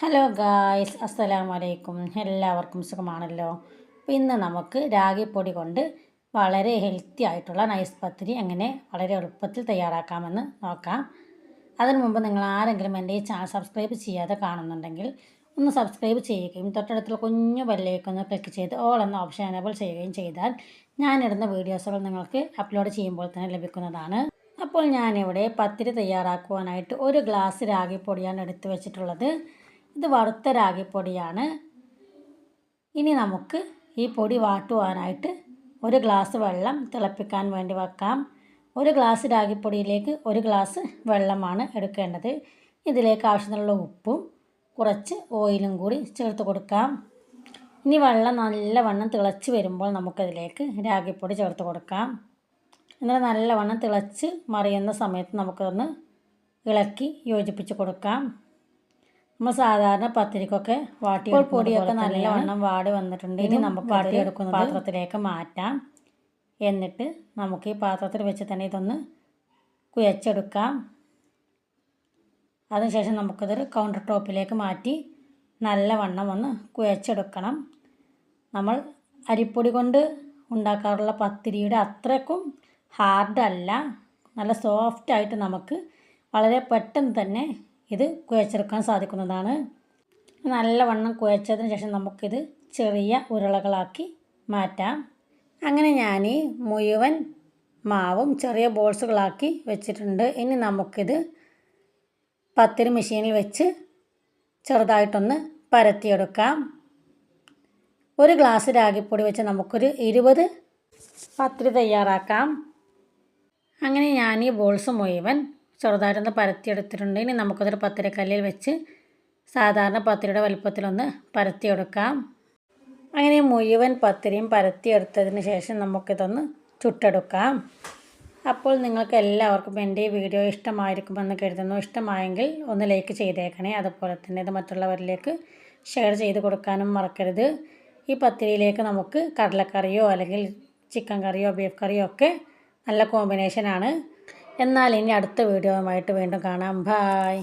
Hello guys അസ്സലാമു അലൈക്കും എല്ലാവർക്കും സുഖമാണല്ലോ. അപ്പോൾ ഇന്ന് നമുക്ക് രാഗിപ്പൊടി കൊണ്ട് വളരെ ഹെൽത്തി ആയിട്ടുള്ള നൈസ് പത്തിരി എങ്ങനെ വളരെ എളുപ്പത്തിൽ തയ്യാറാക്കാമെന്ന് നോക്കാം. അതിനു മുമ്പ് നിങ്ങൾ ആരെങ്കിലും എന്റെ ഈ ചാനൽ സബ്സ്ക്രൈബ് ചെയ്യാതെ കാണുന്നുണ്ടെങ്കിൽ ഒന്ന് സബ്സ്ക്രൈബ് ചെയ്യുകയും തൊട്ടടുത്തുള്ള കുഞ്ഞു ബെല്ലേക്ക് ഒന്ന് ക്ലിക്ക് ചെയ്ത് ഓൾ എന്ന ഓപ്ഷൻ എനേബിൾ ചെയ്യുകയും ചെയ്താൽ ഞാനിടുന്ന വീഡിയോസുകൾ നിങ്ങൾക്ക് അപ്ലോഡ് ചെയ്യുമ്പോൾ തന്നെ ലഭിക്കുന്നതാണ്. അപ്പോൾ ഞാനിവിടെ പത്തിരി തയ്യാറാക്കുവാനായിട്ട് ഒരു ഗ്ലാസ് രാഗിപ്പൊടിയാണ് എടുത്തു വെച്ചിട്ടുള്ളത്. ഇത് വറുത്ത രാഗിപ്പൊടിയാണ് ഇനി നമുക്ക് ഈ പൊടി വാട്ടുവാനായിട്ട് ഒരു ഗ്ലാസ് വെള്ളം തിളപ്പിക്കാൻ വേണ്ടി വെക്കാം. ഒരു ഗ്ലാസ് രാഗിപ്പൊടിയിലേക്ക് ഒരു ഗ്ലാസ് വെള്ളമാണ് എടുക്കേണ്ടത്. ഇതിലേക്ക് ആവശ്യത്തിനുള്ള ഉപ്പും കുറച്ച് ഓയിലും കൂടി ചേർത്ത് കൊടുക്കാം. ഇനി വെള്ളം നല്ലവണ്ണം തിളച്ച് വരുമ്പോൾ നമുക്കതിലേക്ക് രാഗിപ്പൊടി ചേർത്ത് കൊടുക്കാം. എന്നിട്ട് നല്ലവണ്ണം തിളച്ച് മറിയുന്ന സമയത്ത് നമുക്കതൊന്ന് ഇളക്കി യോജിപ്പിച്ച് കൊടുക്കാം. നമ്മൾ സാധാരണ പത്തിരിക്കൊക്കെ വാട്ടി പൊടിയൊക്കെ നല്ലവണ്ണം വാടി വന്നിട്ടുണ്ട്. ഇനി നമുക്ക് വാട്ടിയെടുക്കുന്ന പാത്രത്തിലേക്ക് മാറ്റാം. എന്നിട്ട് നമുക്ക് ഈ പാത്രത്തിൽ വെച്ച് തന്നെ ഇതൊന്ന് കുഴച്ചെടുക്കാം. അതിനുശേഷം നമുക്കിതൊരു കൗണ്ടർ ടോപ്പിലേക്ക് മാറ്റി നല്ലവണ്ണം ഒന്ന് കുഴച്ചെടുക്കണം. നമ്മൾ അരിപ്പൊടി കൊണ്ട് ഉണ്ടാക്കാറുള്ള പത്തിരിയുടെ അത്രക്കും ഹാർഡല്ല നല്ല സോഫ്റ്റായിട്ട് നമുക്ക് വളരെ പെട്ടെന്ന് തന്നെ ഇത് കുഴച്ചെടുക്കാൻ സാധിക്കുന്നതാണ്. നല്ലവണ്ണം കുഴച്ചതിന് ശേഷം നമുക്കിത് ചെറിയ ഉരുളകളാക്കി മാറ്റാം. അങ്ങനെ ഞാൻ മുഴുവൻ മാവും ചെറിയ ബോൾസുകളാക്കി വെച്ചിട്ടുണ്ട്. ഇനി നമുക്കിത് പത്തിരി മെഷീനിൽ വെച്ച് ചെറുതായിട്ടൊന്ന് പരത്തിയെടുക്കാം. ഒരു ഗ്ലാസ് രാഗിപ്പൊടി വെച്ച് നമുക്കൊരു ഇരുപത് പത്തിരി തയ്യാറാക്കാം. അങ്ങനെ ഞാൻ ഈ ബോൾസ് മുഴുവൻ ചെറുതായിട്ടൊന്ന് പരത്തിയെടുത്തിട്ടുണ്ട്. ഇനി നമുക്കതൊരു പത്തിരക്കല്ലിൽ വെച്ച് സാധാരണ പത്തിരിയുടെ വലുപ്പത്തിലൊന്ന് പരത്തിയെടുക്കാം. അങ്ങനെ മുഴുവൻ പത്തിരിയും പരത്തിയെടുത്തതിന് ശേഷം നമുക്കിതൊന്ന് ചുട്ടെടുക്കാം. അപ്പോൾ നിങ്ങൾക്ക് എല്ലാവർക്കും എന്റെ ഈ വീഡിയോ ഇഷ്ടമായിരിക്കുമെന്ന് കരുതുന്നു. ഇഷ്ടമായെങ്കിൽ ഒന്ന് ലൈക്ക് ചെയ്തേക്കണേ. അതുപോലെ തന്നെ ഇത് മറ്റുള്ളവരിലേക്ക് ഷെയർ ചെയ്ത് കൊടുക്കാനും മറക്കരുത്. ഈ പത്തിരിയിലേക്ക് നമുക്ക് കടലക്കറിയോ അല്ലെങ്കിൽ ചിക്കൻ കറിയോ ബീഫ് കറിയോ ഒക്കെ നല്ല കോമ്പിനേഷനാണ്. എന്നാൽ ഇനി അടുത്ത വീഡിയോയുമായിട്ട് വീണ്ടും കാണാം. ബായ്